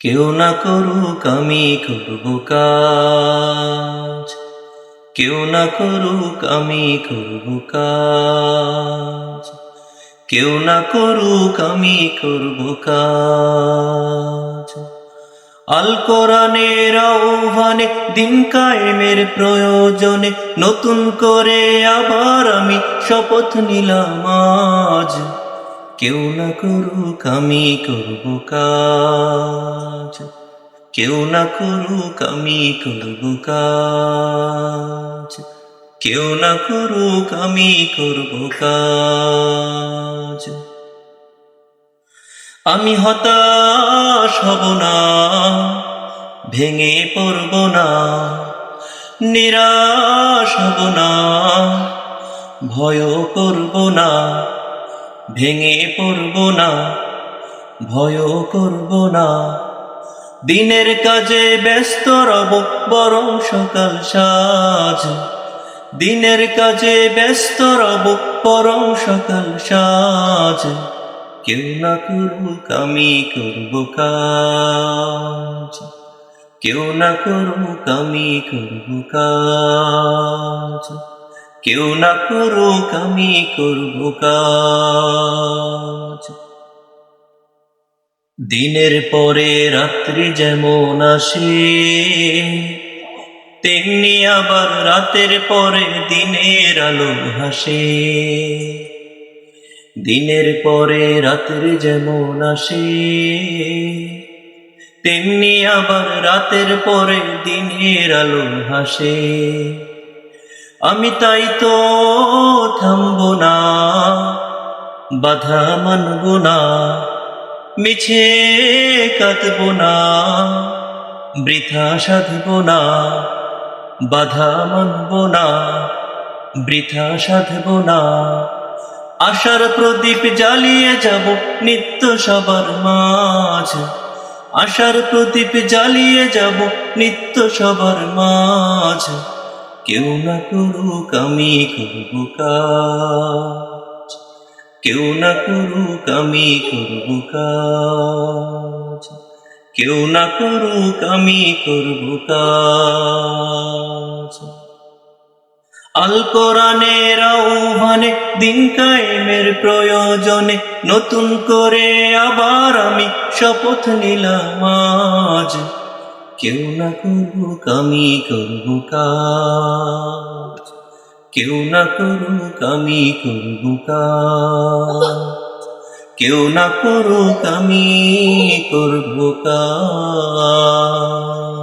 কেউ না করুক, আমি করব কাজ। কেউ না করুক, আমি করব কাজ। কেউ না করুক, আমি করব কাজ। আল কোরআনের আহ্বানে, দিন কায়েমের প্রয়োজনে, নতুন করে আবার আমি শপথ নিলাম আজ। কেউ না করুক, আমি করব কাজ। কেউ না করুক, আমি করব কাজ। কেউ না করুক, আমি করব কাজ। আমি হতাশ হব না, ভেঙে পড়ব না, নিরাশ হব না ভয় করব না ভেঙে পড়ব না ভয় করব না। দিনের কাজে ব্যস্ত রব, বরং সকাল সাজ। দিনের কাজে ব্যস্ত রব, বরং সকাল সাজ। কেউ না করুক, আমি করব কাজ। কেউ না করুক, আমি করব কাজ। কেউ না করুক, আমি করব কাজ। দিনের পরে রাত্রি যেমন আসে, তেমনি আবার রাতের পরে দিনের আলো হাসে দিনের পরে রাতের যেমন আসে, তেমনি আবার রাতের পরে দিনের আলো হাসে আমি তাই তো থামব না, বাধা মানব না, মিছে কাঁদব না, বৃথা সাধব না, বাধা মানব না, বৃথা সাধব না। আশার প্রদীপ জ্বালিয়ে যাব নিত্য সবার মাঝ, আশার প্রদীপ জ্বালিয়ে যাব নিত্য সবার মাঝ। কেউ না করুক আমি করব কাজ। কেউ না করুক আমি করব কাজ। কেউ না করুক আমি করব কাজ। আল কোরআনের আহ্বানে দিন কায়েমের প্রয়োজনে নতুন করে আবার আমি শপথ নিলাম আজ। কেউ না করুক, আমি করব কাজ। কেউ না করুক, আমি করব কাজ। কেউ না করুক, আমি করব কাজ।